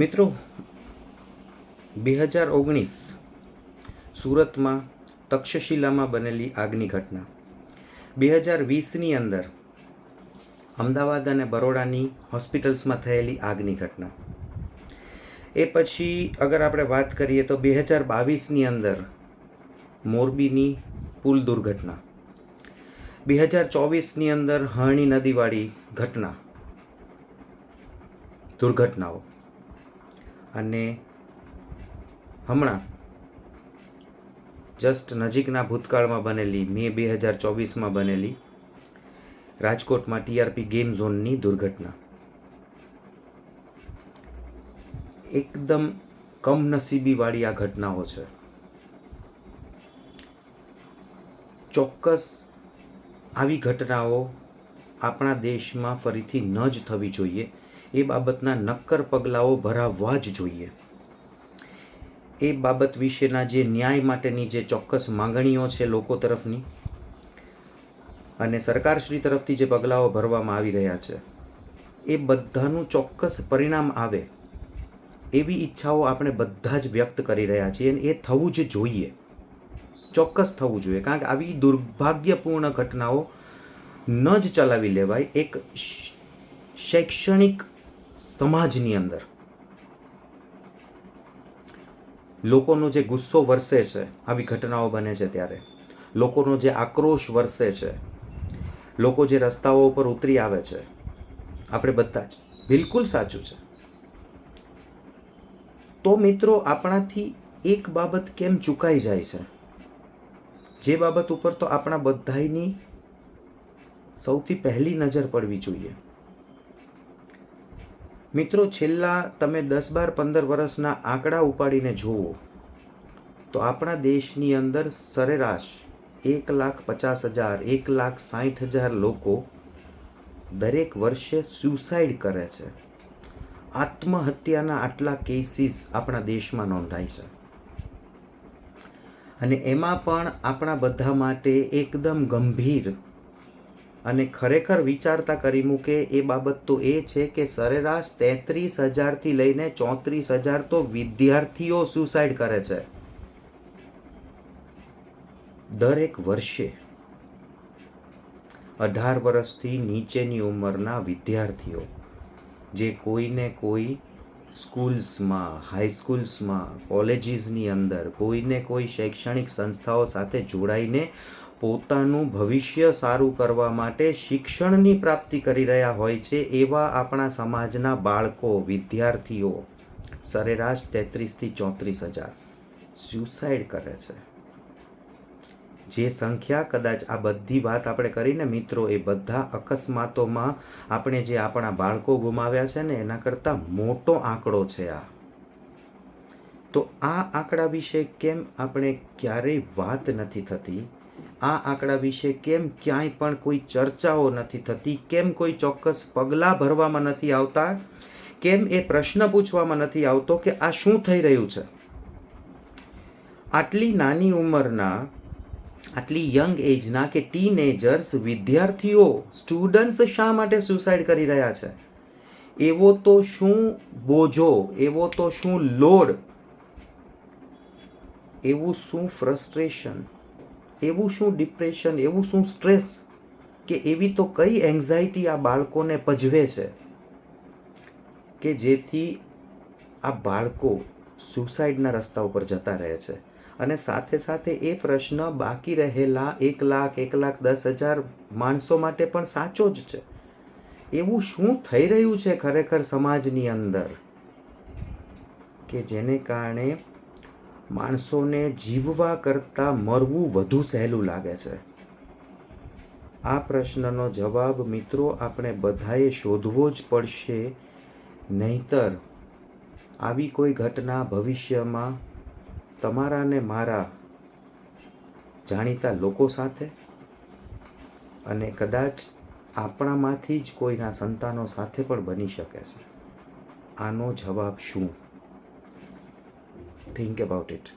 મિત્રો, બે હજાર ઓગણીસ સુરતમાં તક્ષશિલામાં બનેલી આગની ઘટના. બે હજાર વીસની અંદર અમદાવાદ અને બરોડાની હોસ્પિટલ્સમાં થયેલી આગની ઘટના. એ પછી અગર આપણે વાત કરીએ તો બે હજાર બાવીસની અંદર મોરબીની પુલ દુર્ઘટના. બે હજાર ચોવીસની અંદર હરણી નદીવાળી ઘટના. દુર્ઘટનાઓ. અને હમણાં જસ્ટ નજીકના ભૂતકાળમાં બનેલી મે બે હજાર ચોવીસમાં બનેલી રાજકોટમાં ટીઆરપી ગેમ ઝોનની દુર્ઘટના. એકદમ કમનસીબીવાળી આ ઘટનાઓ છે. ચોક્કસ આવી ઘટનાઓ આપણા દેશમાં ફરીથી ન જ થવી જોઈએ. એ બાબતના નક્કર પગલાઓ ભરાવવા જ જોઈએ. એ બાબત વિશેના જે ન્યાય માટેની જે ચોક્કસ માંગણીઓ છે લોકો તરફની અને સરકારશ્રી તરફથી જે પગલાઓ ભરવામાં આવી રહ્યા છે, એ બધાનું ચોક્કસ પરિણામ આવે એવી ઈચ્છાઓ આપણે બધા જ વ્યક્ત કરી રહ્યા છીએ અને એ થવું જ જોઈએ. ચોક્કસ થવું જોઈએ. કારણ કે આવી દુર્ભાગ્યપૂર્ણ ઘટનાઓ ન જ ચલાવી લેવાય. એક શૈક્ષણિક સમાજની અંદર. લોકોનો જે ગુસ્સો વરસે છે, આવી ઘટનાઓ બને છે ત્યારે. લોકોનો જે આક્રોશ વરસે છે, લોકો જે રસ્તાઓ ઉપર ઉતરી આવે છે, આપણે બધા જ, બિલકુલ સાચું છે. તો મિત્રો, આપણાથી એક બાબત કેમ ચૂકાઈ જાય છે? જે બાબત ઉપર તો આપણા બધાની સૌથી પહેલી નજર પડવી જોઈએ. મિત્રો, છેલ્લા તમે દસ બાર પંદર વર્ષના આંકડા ઉપાડીને જુઓ, તો આપણા દેશની અંદર સરેરાશ એક લાખ પચાસ હજાર, એક લાખ સાઠ હજાર લોકો દરેક વર્ષે સ્યુસાઇડ કરે છે. આત્મહત્યાના આટલા કેસીસ આપણા દેશમાં નોંધાય છે. અને એમાં પણ આપણા બધા માટે એકદમ ગંભીર અને ખરેખર વિચારતા કરી મૂકે એ બાબત તો એ છે કે સરેરાશ તેત્રીસ હજારથી લઈને ચોત્રીસ હજાર તો વિદ્યાર્થીઓ સુસાઇડ કરે છે. દરેક વર્ષે અઢાર વર્ષથી નીચેની ઉંમરના વિદ્યાર્થીઓ જે કોઈને કોઈ સ્કૂલ્સમાં હાઈસ્કૂલ્સમાં કોલેજીસની અંદર, કોઈને કોઈ શૈક્ષણિક સંસ્થાઓ સાથે જોડાઈને પોતાનું ભવિષ્ય સારું કરવા માટે શિક્ષણની પ્રાપ્તિ કરી રહ્યા હોય છે એવા આપણા સમાજના બાળકો, વિદ્યાર્થીઓ. સરેરાશ તેત્રીસથી ચોત્રીસ હજાર. સ્યુસાઇડ કરે છે. જે સંખ્યા કદાચ આ બધી વાત આપણે કરીને મિત્રો, એ બધા અકસ્માતોમાં આપણે જે આપણા બાળકો ગુમાવ્યા છે ને, એના કરતાં મોટો આંકડો છે આ. તો આ આંકડા વિશે કેમ આપણે ક્યારેય વાત નથી થતી? આ આંકડા વિશે કેમ ક્યાંય પણ કોઈ ચર્ચાઓ નથી થતી? કેમ કોઈ ચોક્કસ પગલાં ભરવામાં નથી આવતા? કેમ એ પ્રશ્ન પૂછવામાં નથી આવતો કે આ શું થઈ રહ્યું છે? આટલી નાની ઉંમરના, આટલી યંગ એજના કે ટીનેજર્સ વિદ્યાર્થીઓ સ્ટુડન્ટ્સ શા માટે સુસાઇડ કરી રહ્યા છે? એવો તો શું બોજો, એવો તો શું લોડ? એવું શું ફ્રસ્ટ્રેશન? એવું શું ડિપ્રેશન એવું શું સ્ટ્રેસ કે એવી તો કઈ એન્ઝાયટી આ બાળકોને પજવે છે? કે જેથી આ બાળકો સુસાઇડના રસ્તા ઉપર જતા રહે છે. અને સાથે સાથે એ પ્રશ્ન બાકી રહેલા એક લાખ એક લાખ દસ હજાર માણસો માટે પણ સાચો જ છે. એવું શું થઈ રહ્યું છે ખરેખર સમાજની અંદર? કે જેને કારણે માણસોને જીવવા કરતાં મરવું વધુ સહેલું લાગે છે. આ પ્રશ્નનો જવાબ મિત્રો આપણે બધાએ શોધવો જ પડશે. નહીતર આવી કોઈ ઘટના ભવિષ્યમાં તમારા ને મારા જાણીતા લોકો સાથે અને કદાચ આપણામાંથી જ કોઈના સંતાનો સાથે પણ બની શકે છે. આનો જવાબ શું? think about it.